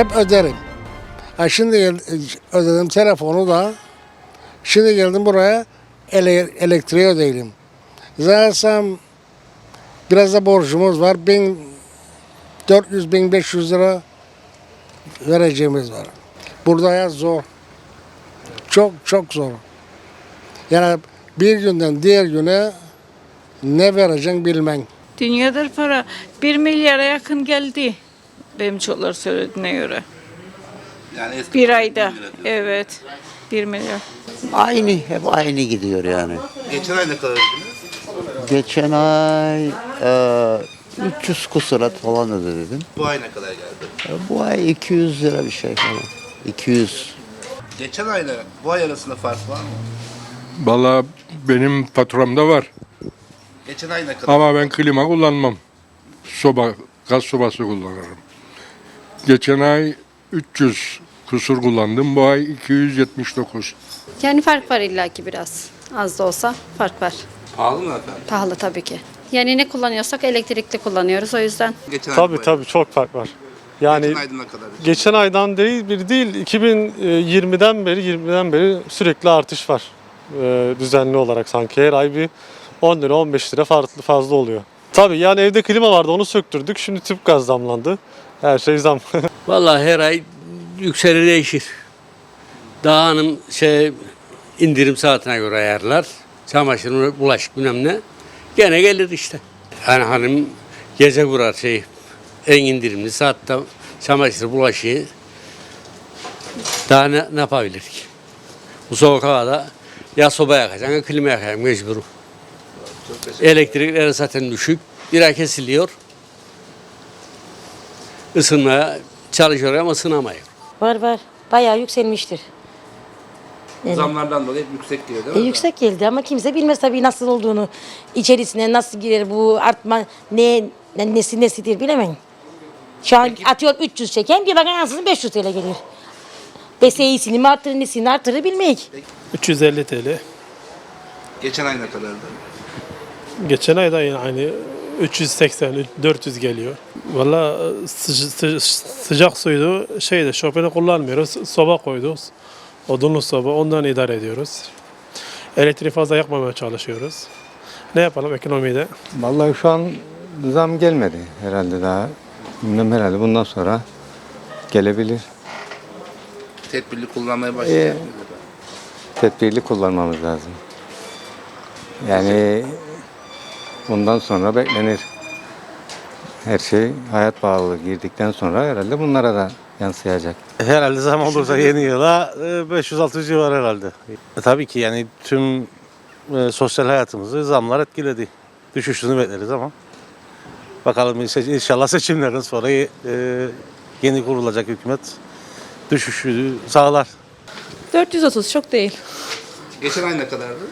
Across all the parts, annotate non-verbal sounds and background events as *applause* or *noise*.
Hep öderim. Ha şimdi gel- ödedim telefonu da. Şimdi geldim buraya ele, elektriği ödeyelim. Zaten biraz da borcumuz var. 1400-1500 lira vereceğimiz var. Burada hayat zor. Çok çok zor. Yani bir günden diğer güne ne vereceksin bilmen. Dünyadır para. Bir milyara yakın geldi. Benim çocuklar söylediğine göre. Yani eski Bir ayda. Evet. Bir milyar. Aynı, hep aynı gidiyor yani. Geçen ay ne kadar ödediniz? Geçen ay e, 300 kusurat falan ödedim. Bu ay ne kadar geldi? E, bu ay 200 lira bir şey falan. 200. Geçen ayla bu ay arasında fark var mı? Vallahi benim faturamda var. Geçen ay ne kadar? Ama ben klima kullanmam. Soba, gaz sobası kullanırım. Geçen ay 300 kusur kullandım. Bu ay 279. Yani fark var illaki biraz. Az da olsa fark var. Pahalı mı efendim? Pahalı tabii ki. Yani ne kullanıyorsak elektrikli kullanıyoruz o yüzden. Geçen ay Tabii ay. tabii çok fark var. Yani kadar? geçen aydan değil bir değil 2020'den beri 20'den beri sürekli artış var. Ee, düzenli olarak sanki her ay bir 10 lira 15 lira farklı fazla oluyor. Tabii yani evde klima vardı onu söktürdük. Şimdi tüp gaz zamlandı. Her şey zam. *laughs* Vallahi her ay yükselir değişir. Daha hanım şey indirim saatine göre ayarlar. Çamaşır, bulaşık bilmem ne. Gene gelir işte. Yani hanım gece kurar şey en indirimli saatte çamaşır, bulaşığı daha ne, ne yapabilir ki? Bu soğuk havada ya soba yakacaksın ya klima yakacaksın mecbur. Elektrikler zaten düşük. Bir ay kesiliyor. Isınmaya çalışıyor ama ısınamıyor. Var var. Bayağı yükselmiştir. Zamlardan dolayı hep yüksek geliyor değil E, mi? yüksek geldi ama kimse bilmez tabii nasıl olduğunu. İçerisine nasıl girer bu artma ne, ne nesi nesidir bilemem. Şu an atıyorum 300 çeken bir bakın ansızın 500 TL geliyor. BSİ'sini mi artırır nesini artırır bilmeyik. 350 TL. Geçen ay ne kadardı? Geçen ayda yine aynı 380 400 geliyor. Valla sıca- sı- sıcak suydu şeyde şoförü kullanmıyoruz. Soba koyduk. Odunlu soba ondan idare ediyoruz. Elektriği fazla yakmamaya çalışıyoruz. Ne yapalım ekonomide? Vallahi şu an zam gelmedi herhalde daha. Bilmem herhalde bundan sonra gelebilir. Tedbirli kullanmaya başlayacak. Tedbirli kullanmamız lazım. Yani bundan sonra beklenir. Her şey hayat pahalılığı girdikten sonra herhalde bunlara da yansıyacak. Herhalde zam olursa yeni yıla e, 500-600 civar herhalde. E, tabii ki yani tüm e, sosyal hayatımızı zamlar etkiledi. Düşüşünü bekleriz ama bakalım inşallah seçimlerden sonra e, yeni kurulacak hükümet düşüşü sağlar. 430 çok değil. Geçen ay ne kadardı?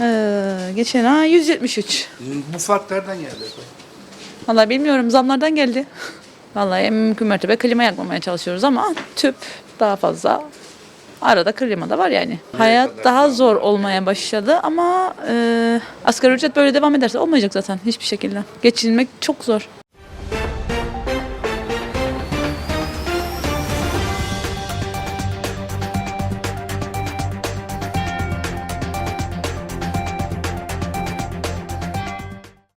Ee, geçen ay 173. Bu fark nereden geldi? Vallahi bilmiyorum zamlardan geldi. Vallahi en mümkün mertebe klima yakmamaya çalışıyoruz ama tüp daha fazla. Arada klima da var yani. Hayat daha zor olmaya başladı ama e, asgari ücret böyle devam ederse olmayacak zaten hiçbir şekilde. Geçinmek çok zor.